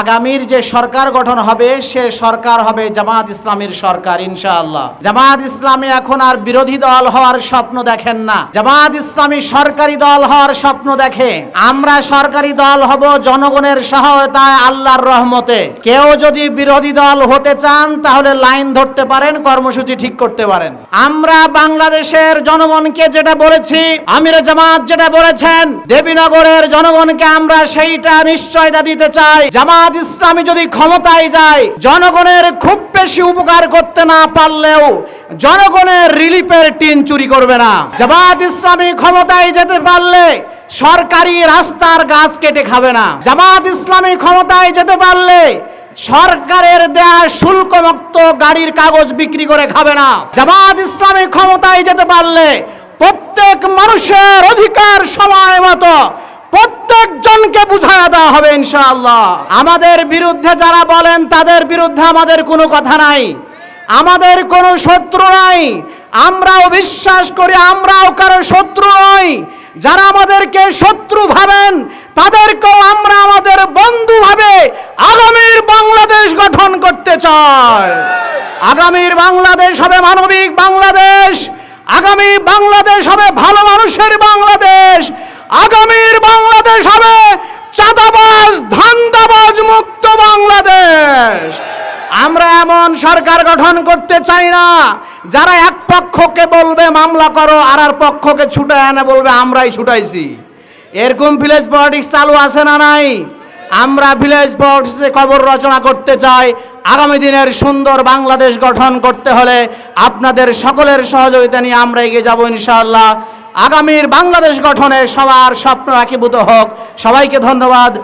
আগামীর যে সরকার গঠন হবে, সে সরকার হবে জামাত ইসলামীর সরকার, ইনশাআল্লাহ। জামাত ইসলামী এখন আর বিরোধী দল হওয়ার স্বপ্ন দেখেন না। জামাত ইসলামী সরকারি দল হওয়ার স্বপ্ন দেখে। আমরা সরকারি দল হব জনগণের সহায়তায় আল্লাহর রহমতে। কেউ যদি বিরোধী দল হতে চান, তাহলে লাইন ধরতে পারেন, কর্মসূচি ঠিক করতে পারেন। আমরা বাংলাদেশের জনগণকে যেটা বলেছি, আমির জামাত যেটা বলেছেন, দেবীনগরের জনগণকে আমরা সেইটা নিশ্চয়তা দিতে চাই। জামাত ইসলামী যদি ক্ষমতায় যায়, জনগণের খুব বেশি উপকার করতে না পারলেও জনগণের রিলিফের টিন চুরি করবে না। জামাত ইসলামী ক্ষমতায় যেতে পারলে সরকারি রাস্তার গাছ কেটে খাবে না। জামাত ইসলামী ক্ষমতায় যেতে পারলে সরকারের দেয়া শুল্কমুক্ত গাড়ির কাগজ বিক্রি করে খাবে না। জামাত ইসলামী ক্ষমতায় যেতে পারলে প্রত্যেক মানুষের অধিকার সময় মতো প্রত্যেকজনকে বুঝায় দেওয়া হবে ইনশাআল্লাহ। আমাদের বিরুদ্ধে যারা বলেন, তাদের বিরুদ্ধে আমাদের কোনো কথা নাই। আমাদের কোনো শত্রু নাই। আমরাও বিশ্বাস করি, আমরাও কারও শত্রু নই। যারা আমাদেরকে শত্রু ভাবেন, তাদেরকেও আমরা আমাদের বন্ধু ভাবে আগামীর বাংলাদেশ গঠন করতে চাই। আগামীর বাংলাদেশ হবে মানবিক বাংলাদেশ। আগামী বাংলাদেশ হবে ভালো মানুষের বাংলাদেশ। আগামীর বাংলাদেশ হবে চাঁদাবাজ ধান্দাবাজ মুক্ত বাংলাদেশ আমরা এমন সরকার গঠন করতে চাই না। যারা এক পক্ষকে বলবে মামলা করো, আর আর পক্ষকে ছুটায় আনে বলবে, আমরাই ছুটাইছি। এরকম ভিলেজ পলিটিক্স চালু আছে না নাই? আমরা ভিলেজ পলিটিক্সে খবর রচনা করতে চাই। আগামী দিনের সুন্দর বাংলাদেশ গঠন করতে হলে আপনাদের সকলের সহযোগিতা নিয়ে আমরা এগিয়ে যাব ইনশাআল্লাহ। আগামীর বাংলাদেশ গঠনে সবার স্বপ্ন একীভূত হোক। সবাইকে ধন্যবাদ।